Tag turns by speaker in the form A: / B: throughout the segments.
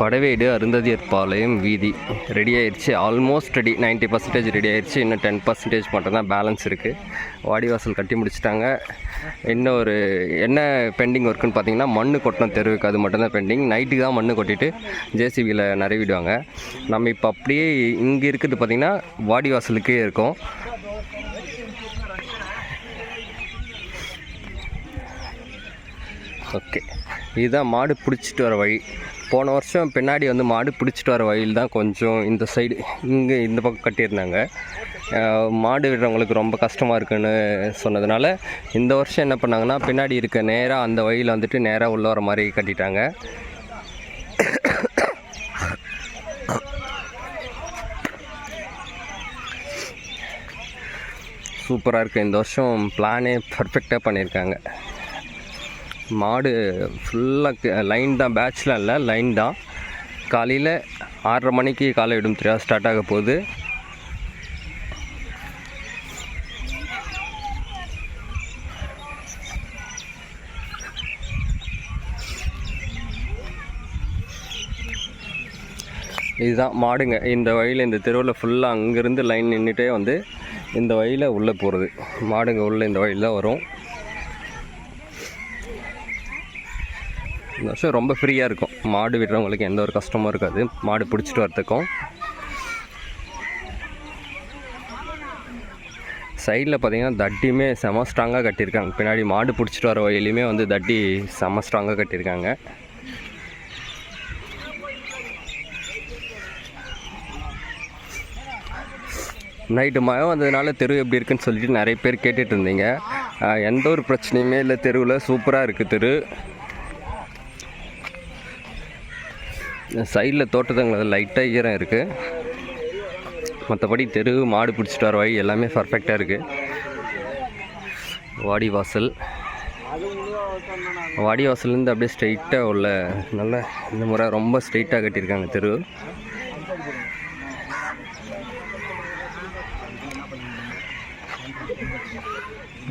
A: படவேடு அருந்ததியர் பாளையம் வீதி. ரெடி ஆயிடுச்சு almost ready 90% percentage ready ஆயிடுச்சு இன்னும் டென் பர்சன்டேஜ் மட்டும் தான் பேலன்ஸ் இருக்குது வாடிவாசல் கட்டி முடிச்சிட்டாங்க. இன்னும் ஒரு என்ன பெண்டிங் ஒர்க்குன்னு பார்த்தீங்கன்னா மண் கொட்டணும் தெருவுக்கு அது மட்டும்தான் பெண்டிங் நைட்டுக்கு தான் மண் கொட்டிட்டு ஜேசிபியில் நிறைவிடுவாங்க நம்ம இப்போ அப்படியே இங்கே இருக்கிறது பார்த்திங்கன்னா வாடிவாசலுக்கே இருக்கும். ஓகே. இதுதான் மாடு பிடிச்சிட்டு வர வழி. போன வருஷம் பின்னாடி வந்து மாடு பிடிச்சிட்டு வர வழியில் தான் கொஞ்சம் இந்த சைடு இங்கே இந்த பக்கம் கட்டியிருந்தாங்க. மாடு விடுறவங்களுக்கு ரொம்ப கஷ்டமாக இருக்குன்னு சொன்னதுனால இந்த வருஷம் என்ன பண்ணாங்கன்னா பின்னாடி இருக்க நேராக அந்த வழியில் வந்துட்டு நேராக உள்ள வர மாதிரி கட்டிட்டாங்க. சூப்பராக இருக்குது இந்த வருஷம் பிளானே பர்ஃபெக்டாக பண்ணியிருக்காங்க. மாடு ஃபுல்லாக லைன் தான் பேட்ச்லாம் இல்லை லைன் தான். காலையில் ஆறரை மணிக்கு காலை விடும் தெரியா ஸ்டார்ட் ஆக போகுது. இதுதான் மாடுங்க. இந்த வழியில் இந்த தெருவில் ஃபுல்லாக அங்கேருந்து லைன் நின்றுட்டே வந்து இந்த வழியில் உள்ளே போகிறது மாடுங்க உள்ளே இந்த வழியில் தான் வரும். இந்த வருஷம் ரொம்ப ஃப்ரீயாக இருக்கும். மாடு விடுறவங்களுக்கு எந்த ஒரு கஷ்டமும் இருக்காது. மாடு பிடிச்சிட்டு வரத்துக்கும் சைடில் பார்த்தீங்கன்னா தட்டியுமே செம ஸ்ட்ராங்காக கட்டியிருக்காங்க. பின்னாடி மாடு பிடிச்சிட்டு வர வழியிலையுமே வந்து தட்டி செம ஸ்ட்ராங்காக கட்டியிருக்காங்க. நைட்டு மழை வந்ததுனால தெரு எப்படி இருக்குன்னு சொல்லிட்டு நிறைய பேர் கேட்டுட்டு இருந்தீங்க. எந்த ஒரு பிரச்சனையுமே இல்லை. தெருவில் சூப்பராக இருக்குது தெரு. சைடில் தோட்டத்துங்கள லைட்டாக ஈரம் இருக்குது மற்றபடி தெரு மாடு பிடிச்சிட்டு வர வழி எல்லாமே பர்ஃபெக்டாக இருக்குது வாடிவாசல் வாடிவாசல்லேருந்து அப்படியே ஸ்ட்ரைட்டாக உள்ள நல்ல இந்த முறை ரொம்ப ஸ்ட்ரைட்டாக கட்டியிருக்காங்க தெரு.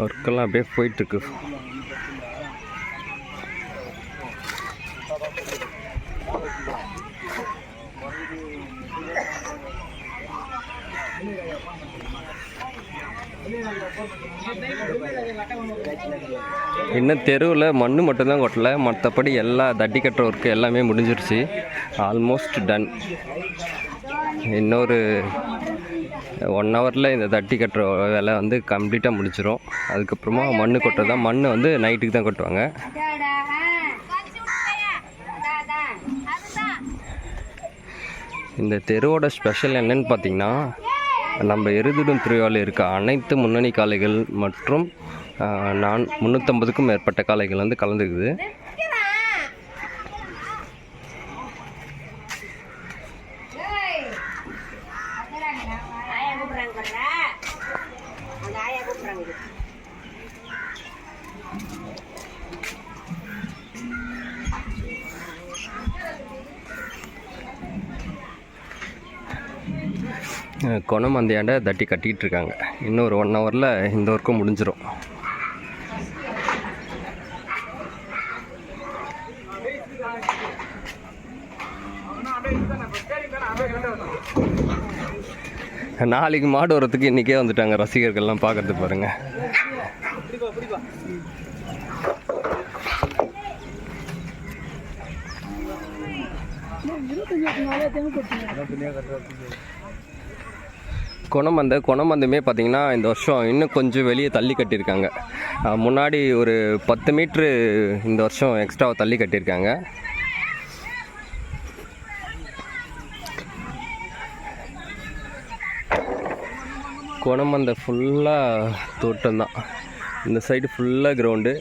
A: ஒர்க்கெல்லாம் அப்படியே போயிட்டுருக்கு. இன்னும் தெருவில் மண் மட்டும்தான் கொட்டலை. மற்றபடி எல்லா தட்டி கட்டுற ஒர்க்கு எல்லாமே முடிஞ்சிருச்சு. ஆல்மோஸ்ட் டன் இன்னொரு ஒன் ஹவரில் இந்த தட்டி கட்டுற வேலை வந்து கம்ப்ளீட்டாக முடிச்சிடும் அதுக்கப்புறமா மண் கொட்டுறது தான் மண் வந்து நைட்டுக்கு தான் கொட்டுவாங்க. இந்த தெருவோட ஸ்பெஷல் என்னன்னு பார்த்தீங்கன்னா நம்ம எருதுடும் திருவிழாவில் இருக்க அனைத்து முன்னணி காளைகள் மற்றும் நான் முந்நூற்றம்பதுக்கும் மேற்பட்ட காளைகள் வந்து கலந்துக்குது. குணம் அந்தையாண்ட தட்டி கட்டிகிட்டு இருக்காங்க இன்னும் ஒரு ஒன் ஹவரில் இந்த ஒர்க்கும் முடிஞ்சிடும் நாளைக்கு மாடு வரத்துக்கு இன்றைக்கே வந்துட்டாங்க ரசிகர்கள்லாம் பார்க்கறதுக்கு பாருங்கள் குணமந்த குணமந்தமே பார்த்திங்கன்னா இந்த வருஷம் இன்னும் கொஞ்சம் வெளியே தள்ளி கட்டியிருக்காங்க. முன்னாடி ஒரு பத்து மீட்ரு இந்த வருஷம் எக்ஸ்ட்ராவை தள்ளி கட்டியிருக்காங்க. குணமந்த ஃபுல்லாக தோட்டம் தான். இந்த சைடு ஃபுல்லாக கிரவுண்டு.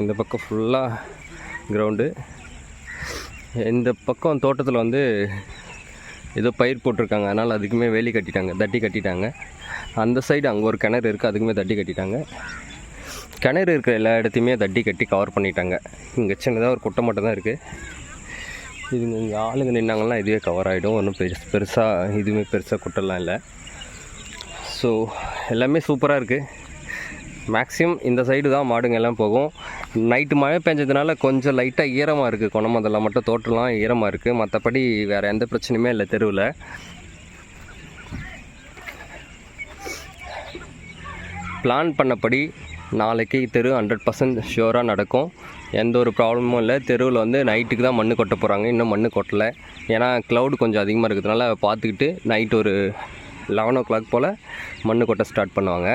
A: இந்த பக்கம் ஃபுல்லாக கிரவுண்டு. இந்த பக்கம் தோட்டத்தில் வந்து ஏதோ பயிர் போட்டிருக்காங்க. அதனால் அதுக்குமே வேலி கட்டிட்டாங்க. தட்டி கட்டிட்டாங்க. அந்த சைடு அங்கே ஒரு கிணறு இருக்குது அதுக்குமே தட்டி கட்டிட்டாங்க. கிணறு இருக்கிற எல்லா இடத்தையுமே தட்டி கட்டி கவர் பண்ணிட்டாங்க. இங்கே சின்னதாக ஒரு குட்டை மட்டும் தான் இருக்குது இதுங்க இங்கே ஆளுங்க நின்னாங்கன்னா இதுவே கவர் ஆகிடும் ஒன்றும் பெருசு பெருசாக இதுவுமே பெருசாக குட்டெல்லாம் இல்லை. ஸோ எல்லாமே சூப்பராக இருக்குது மேக்ஸிமம் இந்த சைடு தான் மாடுங்க எல்லாம் போகும். நைட்டு மழை பெஞ்சதுனால கொஞ்சம் லைட்டாக ஈரமாக இருக்குது கொணமதெல்லாம் மட்டும் தோட்டம்லாம் ஈரமாக இருக்குது மற்றபடி வேறு எந்த பிரச்சனையுமே இல்லை தெருவில். பிளான் பண்ணபடி நாளைக்கு தெரு ஹண்ட்ரட் பர்சன்ட் ஷியோராக நடக்கும். எந்த ஒரு ப்ராப்ளமும் இல்லை. தெருவில் வந்து நைட்டுக்கு தான் மண் கொட்ட போகிறாங்க இன்னும் மண் கொட்டலை. ஏன்னா க்ளவுட் கொஞ்சம் அதிகமாக இருக்கிறதுனால பார்த்துக்கிட்டு நைட் ஒரு லெவன் ஓ கிளாக் போல் மண்ணு கொட்ட ஸ்டார்ட் பண்ணுவாங்க.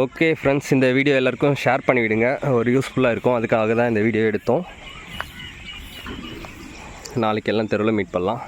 A: ஓகே ஃப்ரெண்ட்ஸ் இந்த வீடியோ எல்லாருக்கும் ஷேர் பண்ணிவிடுங்க ஒரு யூஸ்ஃபுல்லாக இருக்கும். அதுக்காக தான் இந்த வீடியோ எடுத்தோம். நாளைக்கு எல்லாம் தெருவில் மீட் பண்ணலாம்.